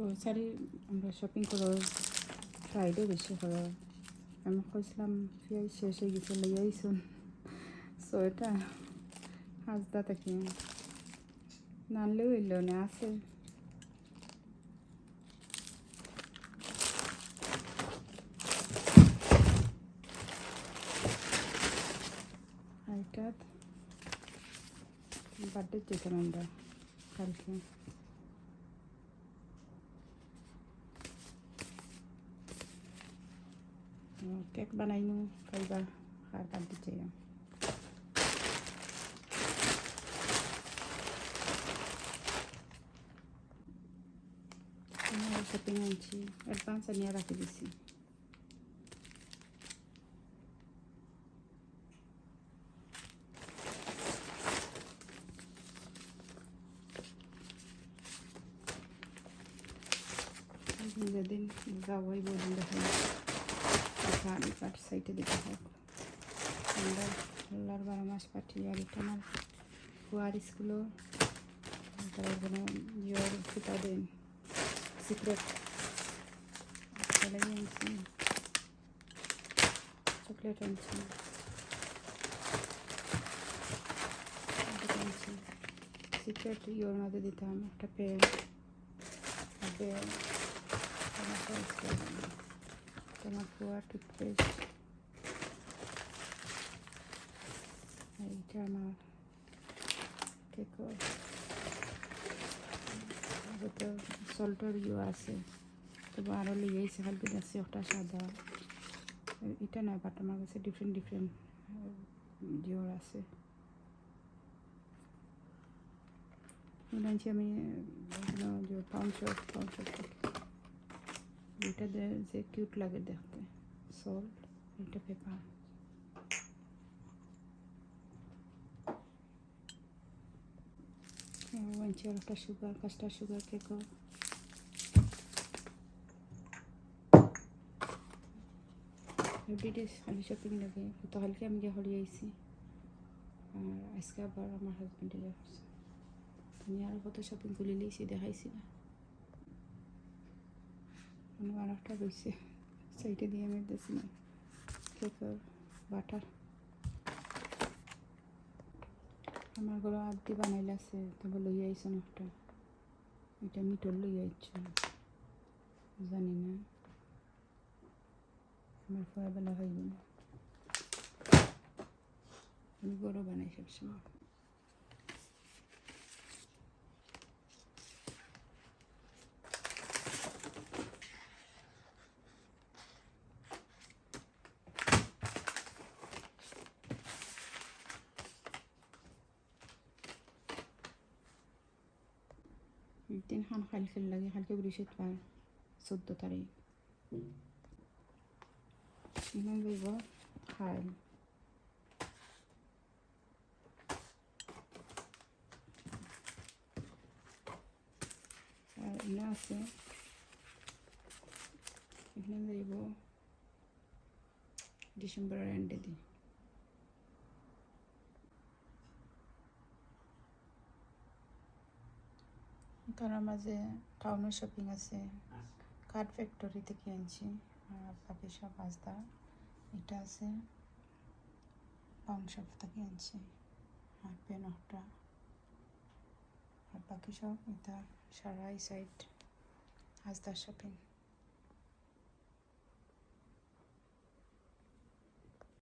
Grocery আমরা shopping করার Friday বেশি করার আমি কইছিলাম, ফিয়াই শেষ হয়ে গেছে, লইয়া আইসুন সো এটা হাজদা থাকি। নানলেও এলো না, আছে। বার্থডে যেতাম আমরা কালকে। কেক বানাইনো খাইবা খার বার্থডে চাই শপিং আনছি অ্যাডভান্স আনিয়ে রাখি দিছি যেদিন যাবই বলুন দেখুন আমি পাট সাইডে দিতে হোক আমরা আল্লাহর বারো মাস পাঠিয়ে আর এটা আমার ফুয়ার স্কুলও তারা কোনো ইয়ের ফুটা দেন সিক্রেট চলে আনছি চকলেট আনছি সিক্রেট ইয়ের মধ্যে দিতাম একটা পেন পেন তোমার পোয়া টুথপেস্ট এইটা আমার কেকো তো সল্টর ইয়ে আছে তবু আরও লিয়েছে কালকে যাচ্ছে ওটা সাদা এটা নয় বাট আমার কাছে ডিফারেন্ট ডিফারেন্ট জিওর আছে আমি যে পাউন্ড শপ পাউন্ড শপ এটা যে কিউট লাগে দেখতে। সল্ট এটা পেপার আর একটা সুগার কাস্টার সুগার কেকও এভরিডে খালি শপিং লাগে গতকালকে আমি গিয়ে হরি আইছি। আর আজকে আবার আমার হাজব্যান্ডে যাচ্ছে আমি আরও কত শপিং করে লিয়েছি দেখাইছি না। অন্য আরেকটা রয়েছে সাইডে দিয়ে আমি দিয়েছি না। কেকের বাটার। আমার ঘরে আদি বানাইলে আছে, তবে লই আইসন একটা। এটা মিটর লই আইছ জানি না। আমার ফয়াবেলা হইব না আমি বড় বানাই সবসময়। দিন খান খাইল খেল লাগে খালকে বৃষিত পার চোদ্দ তারিখ বইব খাইল আর এনে আছে। এখানে যাইব ডিসেম্বরের এন্ডে দিই তার মাঝে টাউনের শপিং আছে কাঠ ফ্যাক্টরি থেকে আনছি, আর বাকি সব আস্তা এটা আছে পাউন শপ থেকে আনছি, আর পেন অফটা আর বাকি সব এটা সারাই সাইড আস্তার শপিং